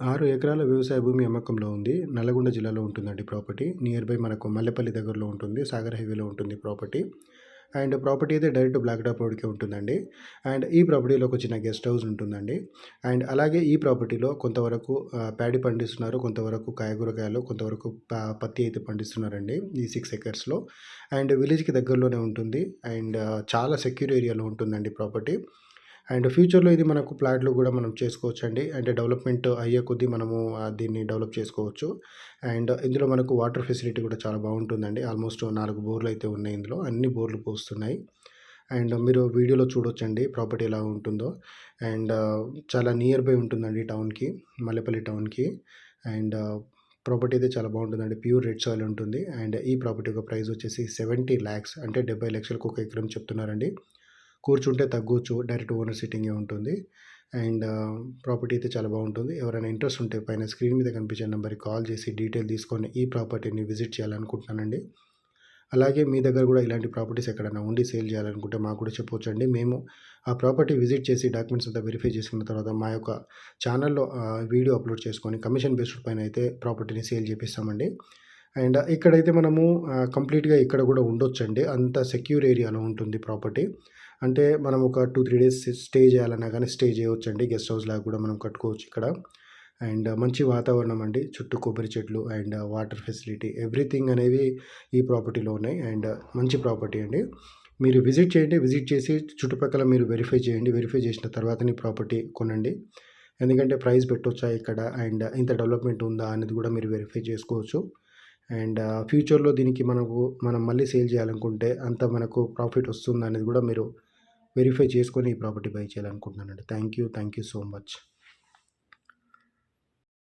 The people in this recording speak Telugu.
ఆరు ఎకరాల వ్యవసాయ భూమి అమ్మకంలో ఉంది. నల్గొండ జిల్లాలో ఉంటుందండి ప్రాపర్టీ. నియర్ బై మనకు మల్లెపల్లి దగ్గరలో ఉంటుంది. సాగర్ హైవేలో ఉంటుంది ప్రాపర్టీ. అండ్ ప్రాపర్టీ అయితే డైరెక్ట్ బ్లాక్ టాప్ రోడ్కే ఉంటుందండి. అండ్ ఈ ప్రాపర్టీలో ఒక చిన్న గెస్ట్ హౌస్ ఉంటుందండి. అండ్ అలాగే ఈ ప్రాపర్టీలో కొంతవరకు ఆ, ప్యాడీ పండిస్తున్నారు. కొంతవరకు కాయగూరకాయలు కొంతవరకు పత్తి అయితే పండిస్తున్నారండి ఈ సిక్స్ ఎకర్స్లో. అండ్ విలేజ్కి దగ్గరలోనే ఉంటుంది. అండ్ చాలా సెక్యూర్ ఏరియాలో ఉంటుందండి ప్రాపర్టీ. అండ్ ఫ్యూచర్లో ఇది మనకు ప్లాట్లు కూడా మనం చేసుకోవచ్చు అండి అండ్ డెవలప్మెంట్ అయ్యే కొద్దీ మనము దీన్ని డెవలప్ చేసుకోవచ్చు. అండ్ ఇందులో మనకు వాటర్ ఫెసిలిటీ కూడా చాలా బాగుంటుందండి. ఆల్మోస్ట్ నాలుగు బోర్లు అయితే ఉన్నాయి ఇందులో. అన్ని బోర్లు పోస్తున్నాయి. అండ్ మీరు వీడియోలో చూడొచ్చండి ప్రాపర్టీ ఎలా ఉంటుందో. అండ్ చాలా నియర్ బై ఉంటుందండి టౌన్కి మల్లెపల్లి టౌన్కి. అండ్ ప్రాపర్టీ అయితే చాలా బాగుంటుందండి. ప్యూర్ రెడ్ సాయిల్ ఉంటుంది. అండ్ ఈ ప్రాపర్టీ యొక్క ప్రైస్ వచ్చేసి సెవెంటీ ల్యాక్స్ అంటే డెబ్బై లక్షలకు ఒక ఎకరం చెప్తున్నారండి. కూర్చుంటే తగ్గొచ్చు డైరెక్ట్ ఓనర్ సిట్టింగే ఉంటుంది. అండ్ ప్రాపర్టీ అయితే చాలా బాగుంటుంది. ఎవరైనా ఇంట్రెస్ట్ ఉంటే పైన స్క్రీన్ మీద కనిపించే నెంబర్కి కాల్ చేసి డీటెయిల్ తీసుకొని ఈ ప్రాపర్టీని విజిట్ చేయాలనుకుంటున్నానండి. అలాగే మీ దగ్గర కూడా ఇలాంటి ప్రాపర్టీస్ ఎక్కడైనా ఉండి సేల్ చేయాలనుకుంటే మాకు కూడా చెప్పొచ్చండి. మేము ఆ ప్రాపర్టీ విజిట్ చేసి డాక్యుమెంట్స్ అంతా వెరిఫై చేసుకున్న తర్వాత మా యొక్క ఛానల్లో వీడియో అప్లోడ్ చేసుకొని కమిషన్ బేస్డ్ పైన అయితే ప్రాపర్టీని సేల్ చేపిస్తామండి. అండ్ ఇక్కడైతే మనము కంప్లీట్గా ఇక్కడ కూడా ఉండొచ్చండి. అంత సెక్యూర్ ఏరియాలో ఉంటుంది ప్రాపర్టీ. అంటే మనం ఒక టూ త్రీ డేస్ స్టే చేయాలన్నా కానీ స్టే చేయవచ్చండి. గెస్ట్ హౌస్ లాగా కూడా మనం కట్టుకోవచ్చు ఇక్కడ. అండ్ మంచి వాతావరణం అండి. చుట్టూ కొబ్బరి చెట్లు అండ్ వాటర్ ఫెసిలిటీ. ఎవ్రీథింగ్ అనేవి ఈ ప్రాపర్టీలో ఉన్నాయి. అండ్ మంచి ప్రాపర్టీ అండి. మీరు విజిట్ చేయండి. విజిట్ చేసి చుట్టుపక్కల మీరు వెరిఫై చేయండి. వెరిఫై చేసిన తర్వాతనే ప్రాపర్టీ కొనండి. ఎందుకంటే ప్రైస్ పెట్టొచ్చా ఇక్కడ? అండ్ ఇంత డెవలప్మెంట్ ఉందా? అనేది కూడా మీరు వెరిఫై చేసుకోవచ్చు. అండ్ ఫ్యూచర్లో దీనికి మనకు మనం మళ్ళీ సేల్ చేయాలనుకుంటే అంత మనకు ప్రాఫిట్ వస్తుందనేది కూడా మీరు వెరిఫై చేసుకొని ఈ property buy చేయాలనుకుంటున్నానండి. Thank you thank you so much.